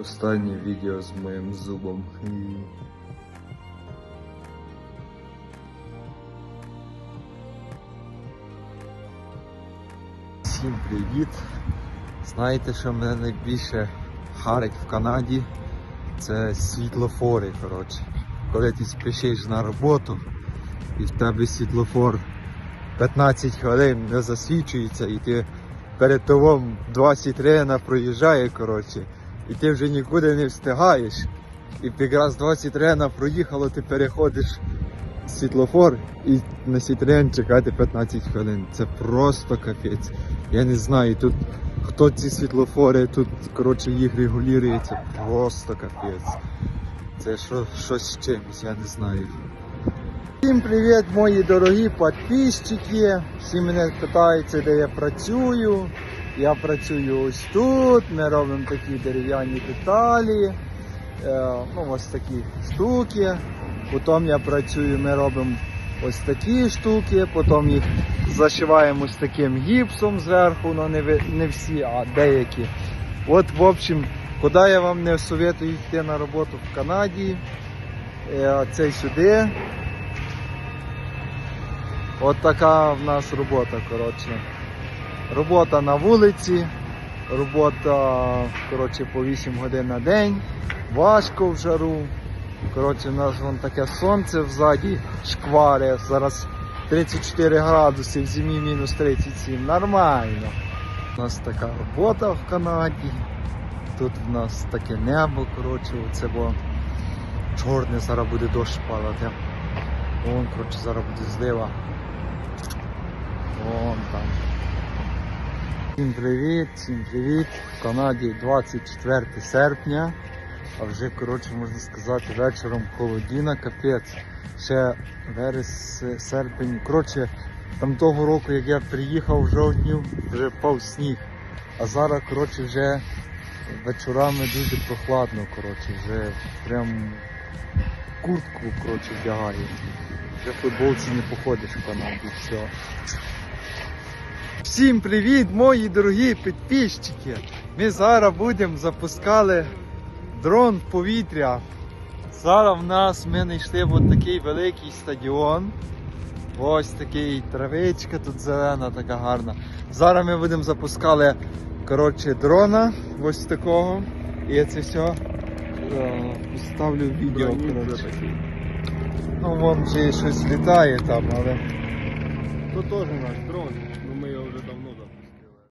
Останнє відео з моїм зубом. Всім привіт! Знаєте, що мене найбільше харить в Канаді? Це світлофори, коротше. Коли ти спішиш на роботу і в тебе світлофор 15 хвилин не засвічується і ти перед тобою 23 проїжджає, коротше, і ти вже нікуди не встигаєш. І якраз 23 проїхало, ти переходиш світлофор і на Сітрен чекати 15 хвилин. Це просто капець. Я не знаю, тут хто ці світлофори, тут коротше їх регулює, це просто капець. Це що, щось з чимось, я не знаю. Всім привіт, мої дорогі підписчики. Всі мене питаються, де я працюю. Я працюю ось тут. Ми робимо такі дерев'яні деталі. Е, ну, ось такі штуки. Потім я працюю, ми робимо ось такі штуки, потім їх зашиваємо ось таким гіпсом зверху, ну не, не всі, а деякі. От, в общем, куди я вам не советую йти на роботу в Канаді, е, це сюди. От така в нас робота, коротше. Робота на вулиці, робота коротше, по 8 годин на день, важко в жару. Коротше, у нас вон таке сонце взаді, шквари, зараз 34 градуси, в зимі мінус 37. Нормально. У нас така робота в Канаді. Тут в нас таке небо, коротше, оце бо чорне, зараз буде дощ падати. Вон, коротше, зараз буде злива. Вон там. Всім привіт, всім привіт. В Канаді 24 серпня. А вже, коротше, можна сказати, вечором холодіна, капець. Ще верес, серпень. Коротше, там того року, як я приїхав в жовтні, вже впав сніг. А зараз, коротше, вже вечорами дуже прохладно, коротше, вже прям куртку, коротше, вдягаю. Вже в футболці не походиш в Канаді, все. Всім привіт, мої дорогі підписчики! Ми зараз будемо запускали дрон в повітря. Зараз в нас ми знайшли от такий великий стадіон. Ось такий травичка тут зелена, така гарна. Зараз ми будемо запускали коротше, дрона ось такого. І я це все е, вставлю в відео. Коротше. Ну вон вже щось літає там, але. Тут теж наш дрон.